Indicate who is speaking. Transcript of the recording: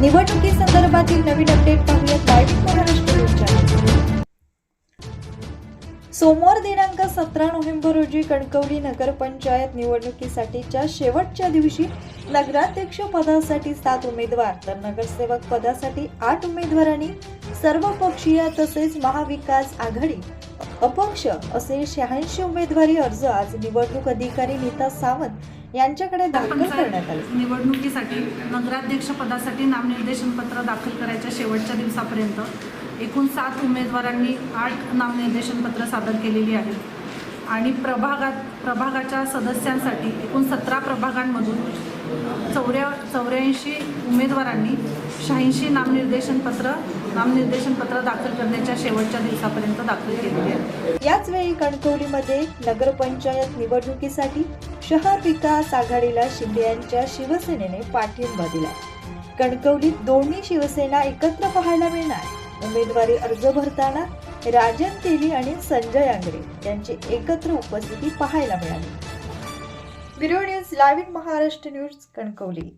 Speaker 1: निवडणुकीसंदर्भातील नवीन अपडेट पाहूयात live Maharashtra news सोमवार दिनांक सतरा नोव्हेंबर रोजी कणकवली नगरपंचायत निवडणुकीसाठीच्या शेवटच्या दिवशी नगराध्यक्ष पदासाठी सात उमेदवार तर नगरसेवक पदासाठी आठ उमेदवारांनी सर्वपक्षीय तसेच महाविकास आघाडी अपक्ष असे शहाऐंशी उमेदवारी अर्ज आज निवडणूक अधिकारी नीता सावंत यांच्याकडे दाखल करण्यात आले.
Speaker 2: निवडणुकीसाठी नगराध्यक्ष पदासाठी नामनिर्देशन पत्र दाखल करायच्या शेवटच्या दिवसापर्यंत एकूण सात उमेदवारांनी आठ नामनिर्देशन पत्र सादर केलेली आहेत. आणि प्रभागात प्रभागाच्या सदस्यांसाठी एकूण सतरा प्रभागांमधून चौऱ्या चौऱ्याऐंशी उमेदवारांनी शहाऐंशी नामनिर्देशन पत्र नामनिर्देशन पत्र दाखल करण्याच्या शेवटच्या दिवसापर्यंत दाखल केलेली आहेत.
Speaker 1: याच वेळी कणकवलीमध्ये नगरपंचायत निवडणुकीसाठी शहर विकास आघाडीला शिंदे यांच्या शिवसेनेने पाठिंबा दिला. कणकवलीत दोन्ही शिवसेना एकत्र पाहायला मिळणार. उमेदवारी अर्ज भरताना राजन तेली आणि संजय आंगरे यांची एकत्र उपस्थिती पाहायला मिळाली. Bureau news live in Maharashtra news Kankavli.